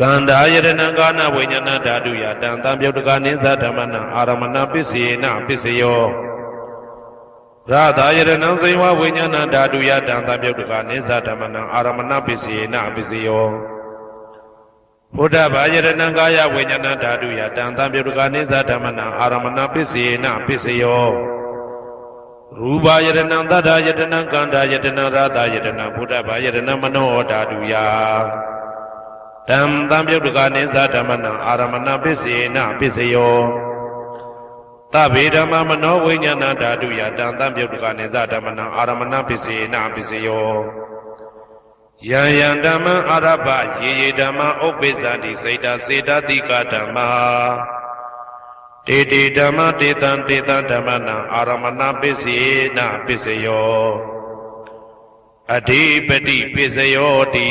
ကန္တာယရဏံကာနဝိညာဏဓာတုယတံသံပြုတ်တကနိသဓမ္မနံအာရမဏပစ္စေနပစ္စယောရသာယရဏံစေဝဝိညာဏဓာတုယတံသံပြုတ်တကနိသဓမ္မနံအာရမဏပစ္စေနပစ္စယောဘုဒ္ဓဘာယရဏံကာယဝိညာဏဓာတုယတံသံပြုတ်တကနိသဓမ္မနံအာရမဏပစ္စေနပစ္စယောရူပယရဏံသတ္တယတနံကန္တာယတနံရသယတနံဘုဒ္ဓဘာယရဏံမနောဓာတုယ တံသံပြုတ်တကနိသဓမ္မနံအာရမဏပစ္စေနပစ္စယောသဗ္ဗေဓမ္မမနောဝိညာဏဓာတုယတံသံပြုတ်တကနိသဓမ္မနံအာရမဏပစ္စေနပစ္စယောယံယံဓမ္မံအာရပယေယေဓမ္မဥပ္ပိသန္တိစေတစေတတိကဓမ္မာတေတေဓမ္မတေတံတေတံဓမ္မနံအာရမဏပစ္စေနပစ္စယောအဓိပတိပစ္စယောတိ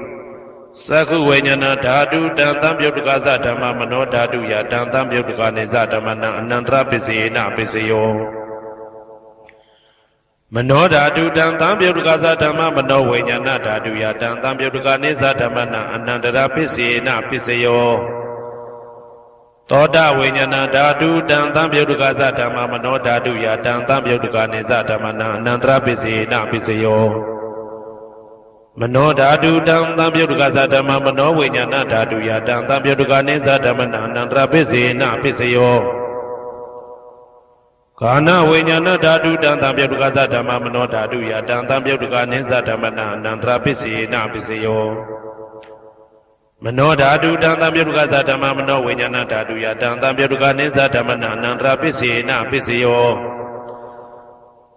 သက္ခုဝိညာဏဓာတုတံသံပြုတ်တကသဓမ္မမနောဓာတုယတံသံပြုတ်တကနေသဓမ္မနံအနန္တရပစ္စေနပစ္စယောမနောဓာတုတံသံပြုတ်တကသဓမ္မမနောဝိညာဏဓာတုယတံသံပြုတ်တကနေသဓမ္မနံအနန္တရပစ္စေနပစ္စယောသောတဝိညာဏဓာတုတံသံပြုတ်တကသဓမ္မမနောဓာတုယတံသံပြုတ်တကနေသဓမ္မနံအနန္တရပစ္စေနပစ္စယော မနောဓာတုတံသံပြုတ်ကသဓမ္မမနောဝိညာဏဓာတုယတံသံပြုတ်ကနိသဓမ္မနအနန္တရပစ္စေနပစ္စယောကာနဝိညာဏဓာတုတံသံပြုတ်ကသဓမ္မမနောဓာတုယတံသံပြုတ်ကနိသဓမ္မနအနန္တရပစ္စေနပစ္စယောမနောဓာတုတံသံပြုတ်ကသဓမ္မမနောဝိညာဏဓာတုယတံသံပြုတ်ကနိသဓမ္မနအနန္တရပစ္စေနပစ္စယော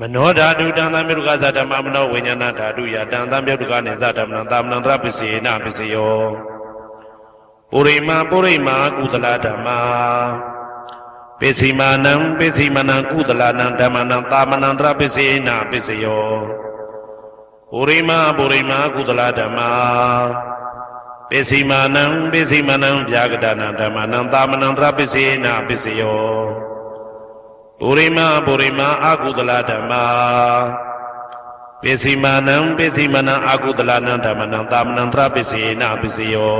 မနောဓာတုတံသံမြုကသဓမ္မမနောဝိညာဏဓာတုယတံသံမြုကနိသဓမ္မနံသာမဏံတရပစ္စေနပစ္စယောပုရိမာပုရိမာကုသလဓမ္မာပစ္စည်းမာနံပစ္စည်းမနံကုသလနံဓမ္မနံသာမဏံတရပစ္စေနပစ္စယောပုရိမာပုရိမာကုသလဓမ္မာပစ္စည်းမာနံပစ္စည်းမနံဗျာကတနံဓမ္မနံသာမဏံတရပစ္စေနပစ္စယော ပုရိမပုရိမအာကုသလဓမ္မာပစ္စည်းမာနံပစ္စည်းမနံအာကုသလနံဓမ္မနံသာမဏံတရပစ္စေနပစ္စယော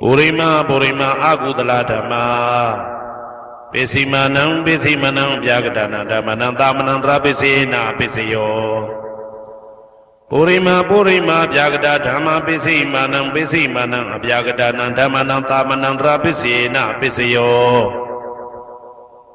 ပုရိမပုရိမအာကုသလဓမ္မာပစ္စည်းမာနံပစ္စည်းမနံဗျာကတနာဓမ္မနံသာမဏံတရပစ္စေနပစ္စယောပုရိမပုရိမဗျာကတဓမ္မပစ္စည်းမာနံပစ္စည်းမာနံအဗျာကတနာဓမ္မနံသာမဏံတရပစ္စေနပစ္စယော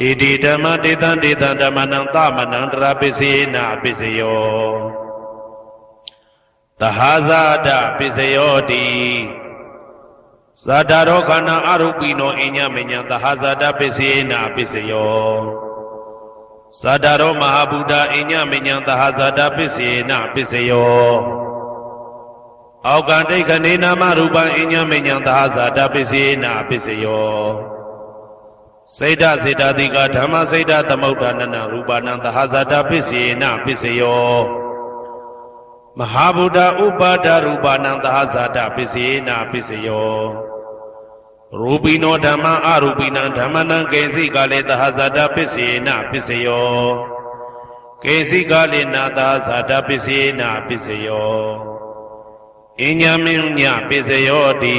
တိတိဓမ္မတေတံတေတံဓမ္မနံသမနံတရာပစ္စေနာပစ္စယောသဟာဇာတပစ္စယောတိသတ္တရောခန္ဓာအရုပိနောအညမညံသဟာဇာတပစ္စေနာပစ္စယောသတ္တရောမဟာဗုဒ္ဓအညမညံသဟာဇာတပစ္စေနာပစ္စယောအောက်ကတိခဏေနာမရူပံအညမညံသဟာဇာတပစ္စေနာပစ္စယော စေတစေတတိကဓမ္မစေတသမုဋ္ဌာနနရူပနံသဟဇာတပစ္စေနပစ္စယောမဟာဗုဒ္ဓဥပါဒရူပနံသဟဇာတပစ္စေနပစ္စယောရူပိနောဓမ္မအရူပိနံဓမ္မနံကေစီကလေသဟဇာတပစ္စေနပစ္စယောကေစီကလေနာသဟဇာတပစ္စေနပစ္စယောအညမင်းညပစ္စယောတိ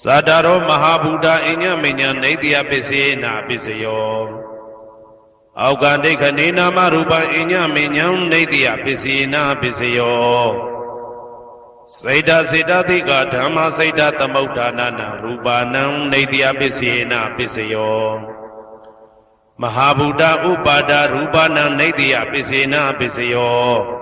သာတရောမဟာဗုဒ္ဓအညမညာနေတယပစ္စေနာပစ္စယောအောက်ကဒိဋ္ဌနေနာမရူပအညမညာနေတယပစ္စေနာပစ္စယောစေတစေတသိကဓမ္မစေတသမုဋ္ဌာနာနာရူပနံနေတယပစ္စေနာပစ္စယောမဟာဗုဒ္ဓဥပါဒရူပနံနေတယပစ္စေနာပစ္စယော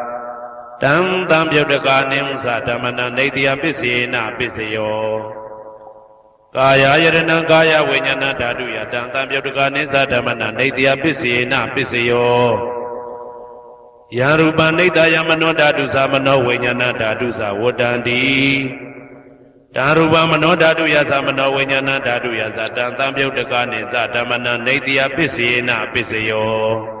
တံတံပြုတ်တကနိသဓမ္မနနေတယပစ္စေနပစ္စယောကာယယတနံကာယဝိညာဏဓာတုယတံတံပြုတ်တကနိသဓမ္မနနေတယပစ္စေနပစ္စယောယရူပနိတယမနောဓာတုသမနောဝိညာဏဓာတုသဝတ္တန္တိဓာရူပမနောဓာတုယသမနောဝိညာဏဓာတုယသတံတံပြုတ်တကနိသဓမ္မနနေတယပစ္စေနပစ္စယော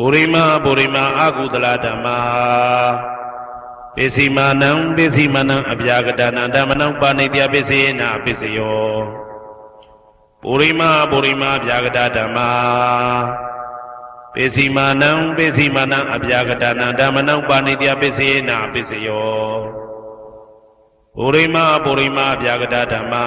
ပုရိမာပုရိမာအာကုသလဓမ္မာပစ္စည်းမာနံပစ္စည်းမာနံအပြာကတနာဓမ္မနံဥပါနိတ္တယပစ္စည်းနာပစ္စယောပုရိမာပုရိမာဗျာကတာဓမ္မာပိစီမာနံပိစီမာနံအဗျာကတာနံဓမ္မနံပါဏိတယပိစေနာပိစယောပုရိမာပုရိမာဗျာကတာဓမ္မာ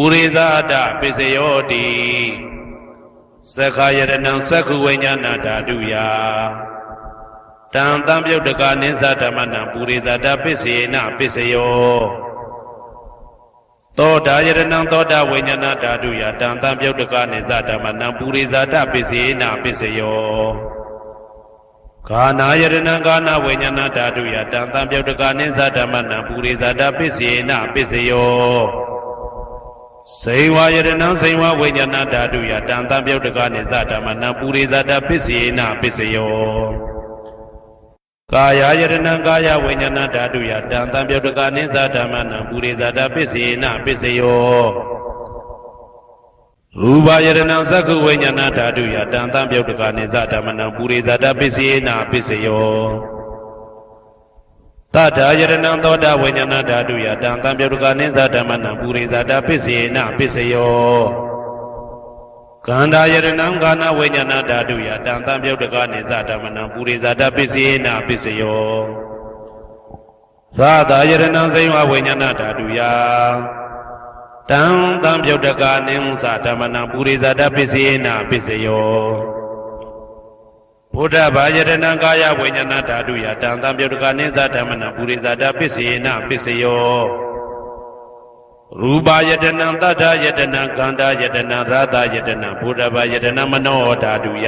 ဥရိဇာတပိစယောတိသက္ခာယရဏံသက္ခုဝိညာဏဓာတုယာတံတံပြုတ်တကနိသဓမ္မနံပုရိသတာပစ္စေနပစ္စယောသောတာယရဏံသောတာဝိညာဏဓာတုယတံတံပြုတ်တကနိသဓမ္မနံပုရိသတာပစ္စေနပစ္စယောခာနာယရဏံကာနာဝိညာဏဓာတုယတံတံပြုတ်တကနိသဓမ္မနံပုရိသတာပစ္စေနပစ္စယော စေဝယရဏံစေဝဝိညာဏဓာတုယတံတံပြုတ်တကနိသဓမ္မနံပုရိသတာပစ္စေနပစ္စယောကာယယတနံကာယဝိညာဏဓာတုယတံတံပြုတ်တကနိသဓမ္မနံပုရိသတာပစ္စေနပစ္စယောရူပယတနံသက္ခုဝိညာဏဓာတုယတံတံပြုတ်တကနိသဓမ္မနံပုရိသတာပစ္စေနပစ္စယော တထာယတနံသောတာဝိညာဏဓာတုယတံတံပြုတ်တကနိသဓမ္မနံပုရိသတာပစ္စေနပစ္စယောကန္တာယရဏံကာနဝိညာဏဓာတုယတံတံပြုတ်တကနိသဓမ္မနံပုရိသတာပစ္စေနာပစ္စယောသာသာယရဏံစိဝဝိညာဏဓာတုယတံတံပြုတ်တကနိသဓမ္မနံပုရိသတာပစ္စေနာပစ္စယော ဘုဒ္ဓဘာယရဏံကာယဝိညာဏဓာတုယတံတံပြုတ်တကနိသဓမ္မနံပုရိသတာပစ္စေနာပစ္စယောရူပယတနံတတ္ထယတနံကန္တာယတနံရသယတနံဘုဒ္ဓဘာယတနံမနောဓာတုယ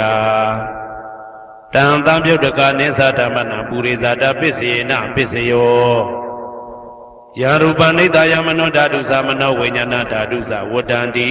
တံတံပြုတ်တကနိသဓမ္မနံပုရိသတာပစ္စေနပစ္စယောယာရူပနိတယမနောဓာတုသမနောဝိညာဏဓာတုသဝတ္တန္တိ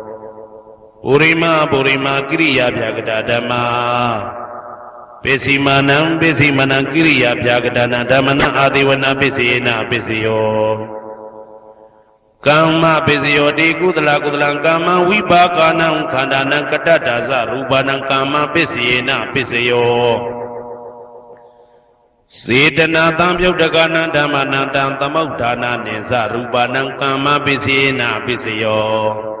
ပုရိမာပုရိမာကိရိယာဗျာကတာဓမ္မာပိစီမာနံပိစီမာနံကိရိယာဗျာကတာနံဓမ္မနံအာဒေဝနာပိစေနပိစယောကမ္မပိစယောတိကုသလကုသလံကမ္မဝိပါကနံခန္ဓာနံကတ္တဒါဇရူပနံကမ္မပိစေနပိစယောစေတနာတံပြုတ်တကနံဓမ္မနံတံသမုဋ္ဌာနာနိဇရူပနံကမ္မပိစေနပိစယော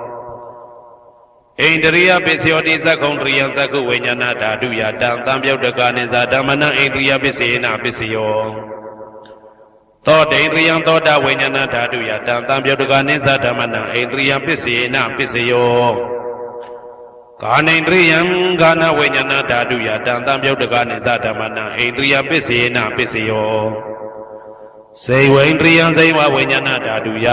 ဣန္ဒရိယပစ္စယောတိသက္ကုံတရိယသက္ကုဝိညာဏဓာတုယတံသံပြုတ်တကနိဇာဓမ္မနံဣန္ဒရိယပစ္စေနပစ္စယောသောတိန္ဒရိယသောတာဝိညာဏဓာတုယတံသံပြုတ်တကနိဇာဓမ္မနံဣန္ဒရိယပစ္စေနပစ္စယောကာနိန္ဒရိယံဂာနဝိညာဏဓာတုယတံသံပြုတ်တကနိဇာဓမ္မနံဣန္ဒရိယပစ္စေနပစ္စယောစေဝိန္ဒရိယံစေဝဝိညာဏဓာတုယ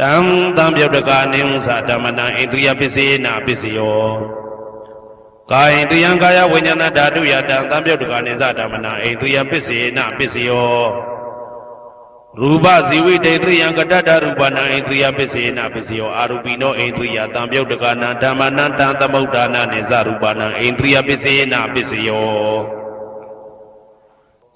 တံတံပြုတ်တကနိဥ္စဓမ္မနံဣန္ဒြိယပစ္စေနပစ္စယောကာယတယံကာယဝိညာဏဓာတုယတံတံပြုတ်တကနိသဓမ္မနံဣန္ဒြိယပစ္စေနပစ္စယောရူပဇီဝိတေတယံကတတ္တရူပနံဣန္ဒြိယပစ္စေနပစ္စယောအာရူပိနောဣန္ဒြိယတံပြုတ်တကနံဓမ္မနံတံသမုဋ္ဌာနနိသရူပနံဣန္ဒြိယပစ္စေနပစ္စယော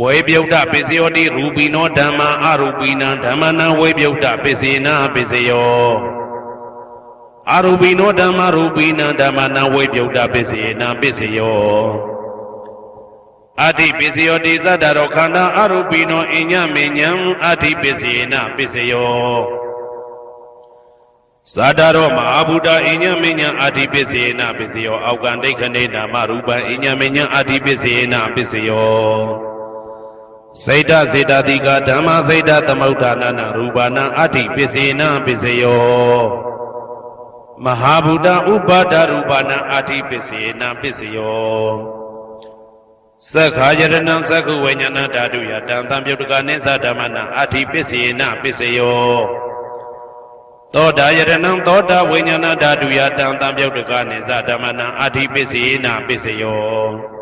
ဝေပြုတ်တပစ္စယောတိရူပိနောဓမ္မာအရူပိနံဓမ္မနံဝေပြုတ်တပစ္စေနာပစ္စယောအရူပိနောဓမ္မာရူပိနံဓမ္မနံဝေပြုတ်တပစ္စေနာပစ္စယောအဋ္ဌိပစ္စယောတိသတ္တရောခန္ဓာအရူပိနောအညမေညံအဋ္ဌိပစ္စေနာပစ္စယောဇာတာရောမဟာဗုဒ္ဓအညမေညံအဋ္ဌိပစ္စေနာပစ္စယောအောက်ကံဒိဋ္ဌနေနာမရူပံအညမေညံအဋ္ဌိပစ္စေနာပစ္စယော စေတစေတတိကဓမ္မစေတသမုဋ္ဌာနနာရူပနာအဋ္ဌိပစ္စေနပစ္စယောမဟာဗုဒ္ဓဥပါဒရူပနာအဋ္ဌိပစ္စေနပစ္စယောသက္ခာယရဏံသက္ခုဝိညာဏဓာတုယတံတံပြုတ်တကနိသဓမ္မနာအဋ္ဌိပစ္စေနပစ္စယောသောတာယရဏံသောတာဝိညာဏဓာတုယတံတံပြုတ်တကနိသဓမ္မနာအဋ္ဌိပစ္စေနပစ္စယော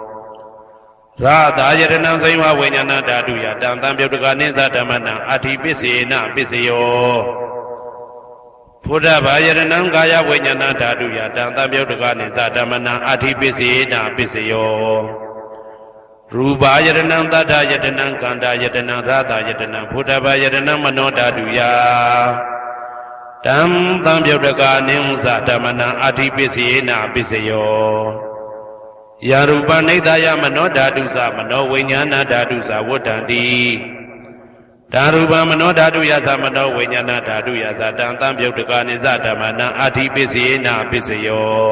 ရာသာယတနံစိဝဝိညာဏဓာတုယတံတံပြုတ်တကနိသဓမ္မနံအာတိပစ္စေနပစ္စယောဘုဒ္ဓဘာယတနံကာယဝိညာဏဓာတုယတံတံပြုတ်တကနိသဓမ္မနံအာတိပစ္စေနပစ္စယောရူပါယတနံတတ္ထယတနံကန္တာယတနံရာသာယတနံဘုဒ္ဓဘာယတနံမနောဓာတုယတံတံပြုတ်တကနိသဓမ္မနံအာတိပစ္စေနပစ္စယော ယာရူပနိဒာယမနောဓာတုသမနောဝိညာဏဓာတုသဝတ္တံတိဓာရူပမနောဓာတုယသမနောဝိညာဏဓာတုယသတံတံပြုတ်တကနိစ္စဓမ္မနံအာတိပစ္စယေနာပစ္စယော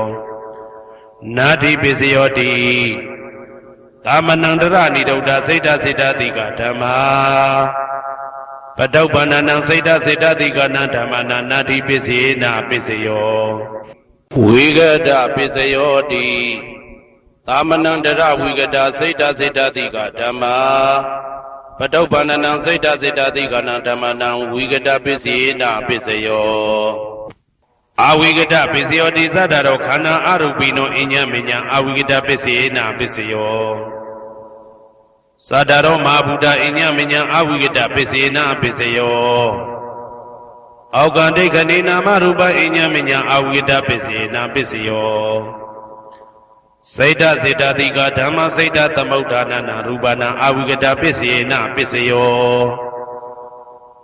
နာတိပစ္စယောတိသာမဏံတရဏိဒုဒ္ဓစိတ်တစိတ်တတိကဓမ္မာပတုပ္ပန္နံစိတ်တစိတ်တတိကနံဓမ္မနာနာတိပစ္စယေနာပစ္စယောဝိဂဒပစ္စယောတိ သာမဏံတရဝိဂဒစိတ်တစိတ်တတိကဓမ္မာပတုပ္ပန္နံစိတ်တစိတ်တတိကနံဓမ္မနံဝိဂဒပစ္စယေနာပစ္စယောအာဝိကတပစ္စယောတိသတ္တရောခန္ဓာအရူပိနောအညမညအာဝိကတပစ္စယေနာပစ္စယောသတ္တရောမဟာဗုဒ္ဓအညမညအာဝိကတပစ္စယေနာပစ္စယောအောက်ကံဒိဋ္ဌနေနာမရူပအညမညအာဝိကတပစ္စယေနာပစ္စယော စိတ်တစေတတိကဓမ္မစိတ်တသမုဋ္ဌာနနာရူပနာအာဝိကတပစ္စယေနာပစ္စယော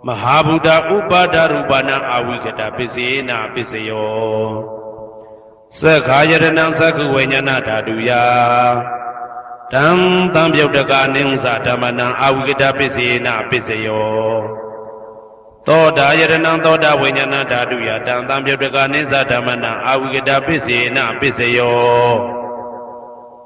မဟာဗုဒ္ဓဥပါဒရူပနာအာဝိကတပစ္စေနာပစ္စယောသက္ခာယရဏံသက္ခုဝိညာဏဓာတုယတံတံပြုတ်တကအနိစ္စဓမ္မနံအာဝိကတပစ္စေနာပစ္စယောသောတာယရဏံသောတာဝိညာဏဓာတုယတံတံပြုတ်တကအနိစ္စဓမ္မနံအာဝိကတပစ္စေနာပစ္စယော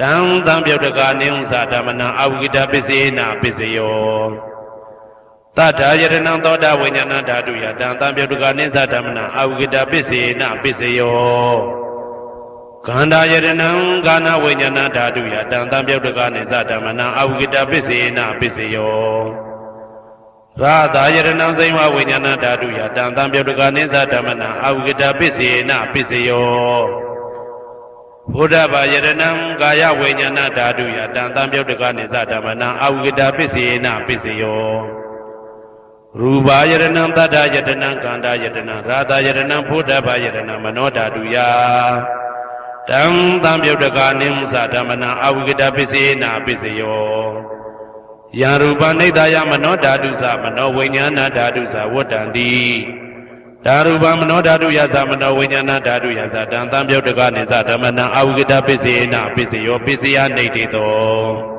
တံသံပြုတ်တကာနိဥ္စာဓမ္မနံအဝိကတပစ္စေနာပစ္စယောတထာယတနံသောတာဝိညာဏဓာတုယတံသံပြုတ်တကာနိစ္စဓမ္မနံအဝိကတပစ္စေနာပစ္စယောခန္ဓာယတနံကာနဝိညာဏဓာတုယတံသံပြုတ်တကာနိစ္စဓမ္မနံအဝိကတပစ္စေနာပစ္စယောရာသာယတနံစိမ္မဝိညာဏဓာတုယတံသံပြုတ်တကာနိစ္စဓမ္မနံအဝိကတပစ္စေနာပစ္စယော ဘုဒ္ဓဘာယရဏံကာယဝိညာဏဓာတုယတံတံပြုတ်တကနိသဓမ္မနံအဝိကတာပစ္စယေနပစ္စယောရူပါယရဏံတတ္တယတနံကန္တာယတနံရာသယရဏံဘုဒ္ဓဘာယရဏံမနောဓာတုယတံတံပြုတ်တကနိမသဓမ္မနံအဝိကတာပစ္စယေနပစ္စယောယံရူပနိဒာယမနောဓာတုသမနောဝိညာဏဓာတုသဝတ္တံတိ ဓာရူပမနောဓာတုယသမနောဝိညာဏဓာတုယသတံတံပြုတ်တကနိသဓမ္မနံအာဝိကတပစ္စေနပစ္စယောပစ္စယနေတိတော